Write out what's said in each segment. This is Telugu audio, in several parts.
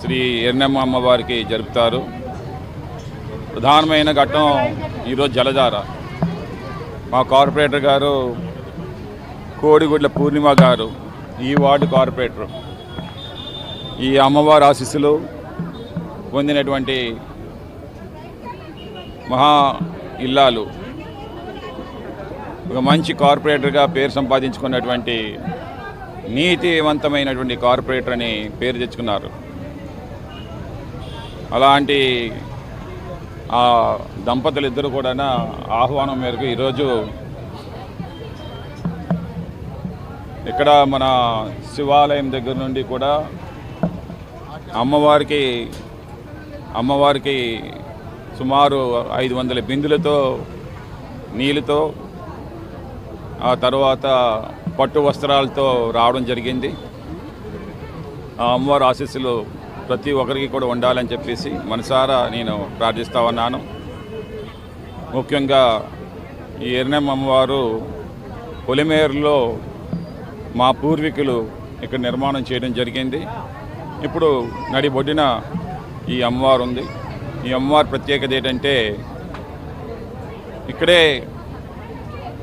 శ్రీ ఎర్నమ్మ అమ్మవారికి జరుపుతారు. ప్రధానమైన ఘట్టం ఈరోజు జలధార. మా కార్పొరేటర్ గారు కోడిగుడ్ల పూర్ణిమ గారు ఈ వార్డు కార్పొరేటర్. ఈ అమ్మవారి ఆశీస్సులు పొందినటువంటి మహా ఇల్లాలు. ఒక మంచి కార్పొరేటర్గా పేరు సంపాదించుకున్నటువంటి నీతివంతమైనటువంటి కార్పొరేటర్ అని పేరు తెచ్చుకున్నారు. అలాంటి ఆ దంపతులు ఇద్దరు కూడా ఆహ్వానం మేరకు ఈరోజు ఇక్కడ మన శివాలయం దగ్గర నుండి కూడా అమ్మవారికి అమ్మవారికి సుమారు ఐదు వందల బిందులతో నీళ్ళతో ఆ తర్వాత పట్టు వస్త్రాలతో రావడం జరిగింది. ఆ అమ్మవారి ఆశీస్సులు ప్రతి ఒక్కరికి కూడా ఉండాలని చెప్పేసి మనసారా నేను ప్రార్థిస్తా ఉన్నాను. ముఖ్యంగా ఈ ఎర్నమ్మ అమ్మవారు పొలిమేరులో మా పూర్వీకులు ఇక్కడ నిర్మాణం చేయడం జరిగింది. ఇప్పుడు నడిబొడ్డిన ఈ అమ్మవారు ఉంది. ఈ అమ్మవారి ప్రత్యేకత ఏంటంటే ఇక్కడే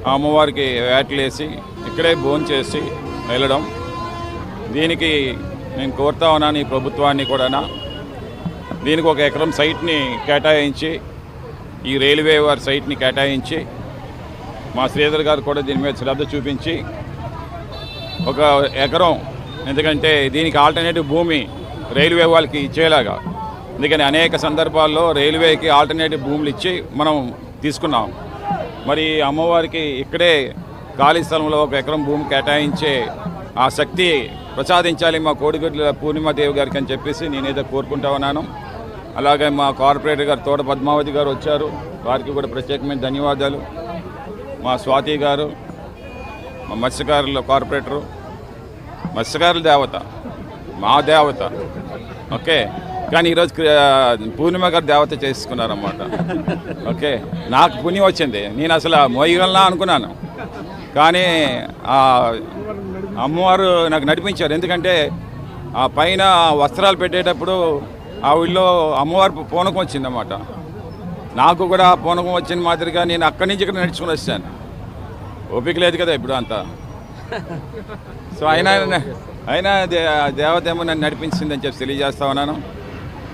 ఆ అమ్మవారికి వేటలేసి ఇక్కడే భోజనం చేసి వెళ్ళడం. దీనికి నేను కోరుతా ఉన్నాను ఈ ప్రభుత్వాన్ని కూడా దీనికి ఒక ఎకరం సైట్ని కేటాయించి ఈ రైల్వే వారి సైట్ని కేటాయించి మా శ్రీధర్ గారు కూడా దీని మీద శ్రద్ధ చూపించి ఒక ఎకరం ఎందుకంటే దీనికి ఆల్టర్నేటివ్ భూమి రైల్వే వాళ్ళకి ఇచ్చేలాగా. ఎందుకని అనేక సందర్భాల్లో రైల్వేకి ఆల్టర్నేటివ్ భూములు ఇచ్చి మనం తీసుకున్నాం. మరి అమ్మవారికి ఇక్కడే ఖాళీ స్థలంలో ఒక ఎకరం భూమి కేటాయించే ఆ శక్తి ప్రసాదించాలి మా కోడిగుడ్ల పూర్ణిమాదేవి గారికి అని చెప్పేసి నేనేదో కోరుకుంటా ఉన్నాను. అలాగే మా కార్పొరేటర్ గారు తోట పద్మావతి గారు వచ్చారు. వారికి కూడా ప్రత్యేకమైన ధన్యవాదాలు. మా స్వాతి గారు మా మత్స్యకారుల కార్పొరేటరు మత్స్యకారుల దేవత మా దేవత. ఓకే? కానీ ఈరోజు పూర్ణిమ గారు దేవత చేసుకున్నారన్నమాట. ఓకే. నాకు పుణ్యం వచ్చింది. నేను అసలు మోయగలనా అనుకున్నాను. కానీ ఆ అమ్మవారు నాకు నడిపించారు. ఎందుకంటే ఆ పైన వస్త్రాలు పెట్టేటప్పుడు ఆ ఊళ్ళో అమ్మవారు పూనకం వచ్చిందన్నమాట. నాకు కూడా పూనకం వచ్చిన మాదిరిగా నేను అక్కడి నుంచి ఇక్కడ నడుచుకుని వచ్చాను. ఓపిక లేదు కదా ఇప్పుడు అంతా. సో అయినా అయినా దే- దేవత ఏమో నన్ను నడిపించిందని చెప్పి తెలియజేస్తా ఉన్నాను.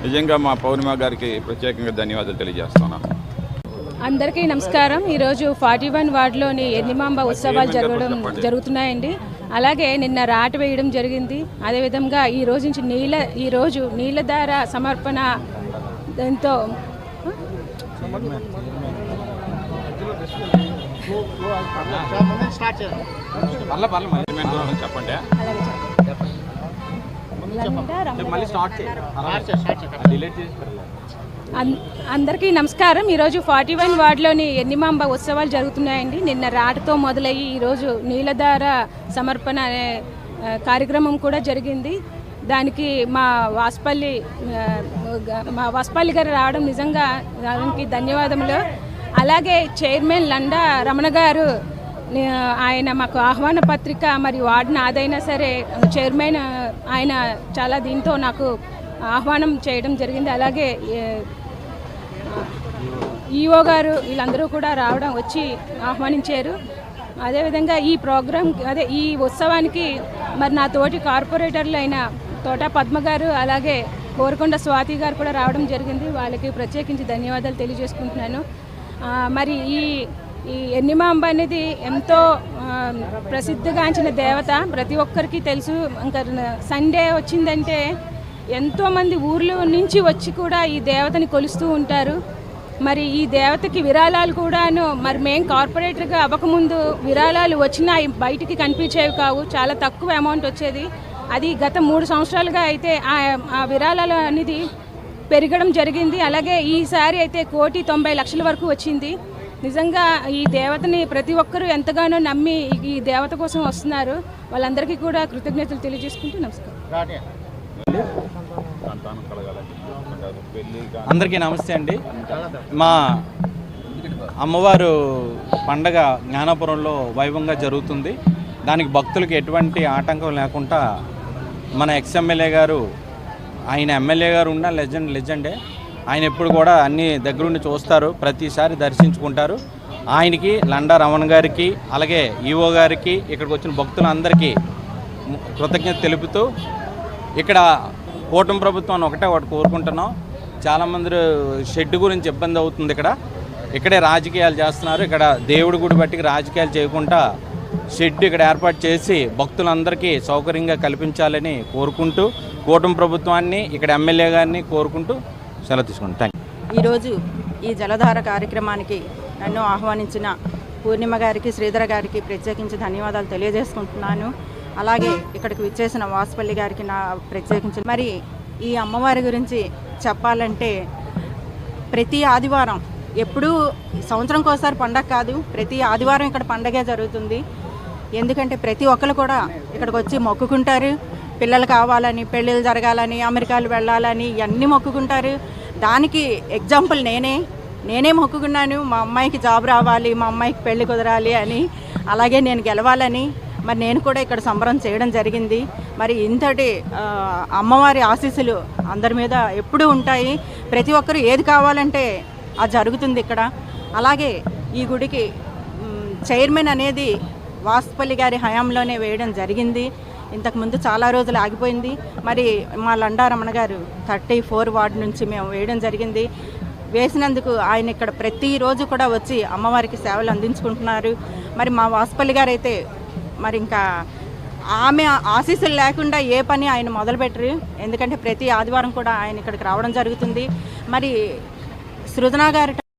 నిజంగా మా పౌర్ణిమ గారికి ప్రత్యేకంగా ధన్యవాదాలు తెలియజేస్తా ఉన్నాను అందరికీ నమస్కారం. ఈరోజు ఫార్టీ వన్ వార్డులోని ఎన్నిమాంబ ఉత్సవాలు జరగడం జరుగుతున్నాయండి. అలాగే నిన్న రాట వేయడం జరిగింది. అదేవిధంగా ఈ రోజు నుంచి నీళ్ళ ఈ రోజు నీళ్ళధార సమర్పణ ఎంతో చెప్పండి. అందరికీ నమస్కారం. ఈరోజు ఫార్టీ వన్ వార్డులోని ఎన్నిమాంబ ఉత్సవాలు జరుగుతున్నాయండి. నిన్న రాటతో మొదలయ్యి ఈరోజు నీలధార సమర్పణ అనే కార్యక్రమం కూడా జరిగింది. దానికి మా వాస్పల్లి మా వాస్పల్లి గారు రావడం నిజంగా దానికి ధన్యవాదములు. అలాగే చైర్మన్ లండా రమణ గారు ఆయన మాకు ఆహ్వాన పత్రిక మరి వార్డున ఆదైనా సరే చైర్మన్ ఆయన చాలా దీంతో నాకు ఆహ్వానం చేయడం జరిగింది. అలాగే ఈఓ గారు వీళ్ళందరూ కూడా రావడం వచ్చి ఆహ్వానించారు. అదేవిధంగా ఈ ప్రోగ్రాం అదే ఈ ఉత్సవానికి మరి నా తోటి కార్పొరేటర్లు అయిన తోట పద్మ గారు అలాగే కోరకొండ స్వాతి గారు కూడా రావడం జరిగింది. వాళ్ళకి ప్రత్యేకించి ధన్యవాదాలు తెలియజేసుకుంటున్నాను. మరి ఈ ఈ ఎన్నిమాంబ అనేది ఎంతో ప్రసిద్ధిగాంచిన దేవత. ప్రతి ఒక్కరికి తెలుసు. ఇంకా సండే వచ్చిందంటే ఎంతోమంది ఊర్ల నుంచి వచ్చి కూడా ఈ దేవతని కొలుస్తూ ఉంటారు. మరి ఈ దేవతకి విరాళాలు కూడాను మరి మేము కార్పొరేటర్గా అవ్వకముందు విరాళాలు వచ్చినా బయటికి కనిపించేవి కావు. చాలా తక్కువ అమౌంట్ వచ్చేది. అది గత మూడు సంవత్సరాలుగా అయితే ఆ ఆ విరాళాలు అనేది పెరగడం జరిగింది. అలాగే ఈసారి అయితే కోటి తొంభై లక్షల వరకు వచ్చింది. నిజంగా ఈ దేవతని ప్రతి ఒక్కరూ ఎంతగానో నమ్మి ఈ దేవత కోసం వస్తున్నారు. వాళ్ళందరికీ కూడా కృతజ్ఞతలు తెలియజేసుకుంటూ నమస్కారం. అందరికీ నమస్తే అండి. మా అమ్మవారు పండగ జ్ఞానాపురంలో వైభవంగా జరుగుతుంది. దానికి భక్తులకు ఎటువంటి ఆటంకం లేకుండా మన ఎక్స్ ఎమ్మెల్యే గారు ఆయన ఎమ్మెల్యే గారు ఉన్న లెజెండ్ లెజెండే. ఆయన ఎప్పుడు కూడా అన్ని దగ్గరుండి చూస్తారు ప్రతిసారి దర్శించుకుంటారు. ఆయనకి లండా రమణ గారికి అలాగే ఈవో గారికి ఇక్కడికి వచ్చిన భక్తులందరికీ కృతజ్ఞత తెలుపుతూ ఇక్కడ కూటమి ప్రభుత్వం ఒకటే ఒకటి కోరుకుంటున్నాం. చాలామంది షెడ్ గురించి ఇబ్బంది అవుతుంది ఇక్కడ. ఇక్కడే రాజకీయాలు చేస్తున్నారు. ఇక్కడ దేవుడి గుడి బట్టికి రాజకీయాలు చేయకుండా షెడ్ ఇక్కడ ఏర్పాటు చేసి భక్తులందరికీ సౌకర్యంగా కల్పించాలని కోరుకుంటూ కూటమి ప్రభుత్వాన్ని ఇక్కడ ఎమ్మెల్యే గారిని కోరుకుంటూ సెలవు తీసుకుంటాం థ్యాంక్ ఈరోజు ఈ జలధార కార్యక్రమానికి నన్ను ఆహ్వానించిన పూర్ణిమ గారికి శ్రీధర గారికి ప్రత్యేకించి ధన్యవాదాలు తెలియజేసుకుంటున్నాను. అలాగే ఇక్కడికి విచ్చేసిన వాసుపల్లి గారికి నా ప్రత్యేకించి మరి ఈ అమ్మవారి గురించి చెప్పాలంటే ప్రతి ఆదివారం ఎప్పుడూ సంవత్సరం ఒకసారి పండగ కాదు ప్రతి ఆదివారం ఇక్కడ పండగే జరుగుతుంది. ఎందుకంటే ప్రతి ఒక్కరు కూడా ఇక్కడికి వచ్చి మొక్కుకుంటారు. పిల్లలు కావాలని పెళ్ళిళ్ళు జరగాలని అమెరికాలు వెళ్ళాలని ఇవన్నీ మొక్కుకుంటారు. దానికి ఎగ్జాంపుల్ నేనే. నేనే మొక్కుకున్నాను మా అమ్మాయికి జాబ్ రావాలి మా అమ్మాయికి పెళ్ళి కుదరాలి అని. అలాగే నేను గెలవాలని. మరి నేను కూడా ఇక్కడ సంబరం చేయడం జరిగింది. మరి ఇంతటి అమ్మవారి ఆశీస్సులు అందరి మీద ఎప్పుడూ ఉంటాయి. ప్రతి ఒక్కరు ఏది కావాలంటే అది జరుగుతుంది ఇక్కడ. అలాగే ఈ గుడికి చైర్మన్ అనేది వాసుపల్లి గారి హయాంలోనే వేయడం జరిగింది. ఇంతకుముందు చాలా రోజులు ఆగిపోయింది. మరి మా లండారమణ గారు థర్టీ ఫోర్ వార్డు నుంచి మేము వేయడం జరిగింది. వేసినందుకు ఆయన ఇక్కడ ప్రతిరోజు కూడా వచ్చి అమ్మవారికి సేవలు అందించుకుంటున్నారు. మరి మా వాసుపల్లి గారు అయితే మరి ఇంకా ఆమె ఆశీస్సులు లేకుండా ఏ పని ఆయన మొదలుపెట్టరు. ఎందుకంటే ప్రతి ఆదివారం కూడా ఆయన ఇక్కడికి రావడం జరుగుతుంది. మరి సృజన గారి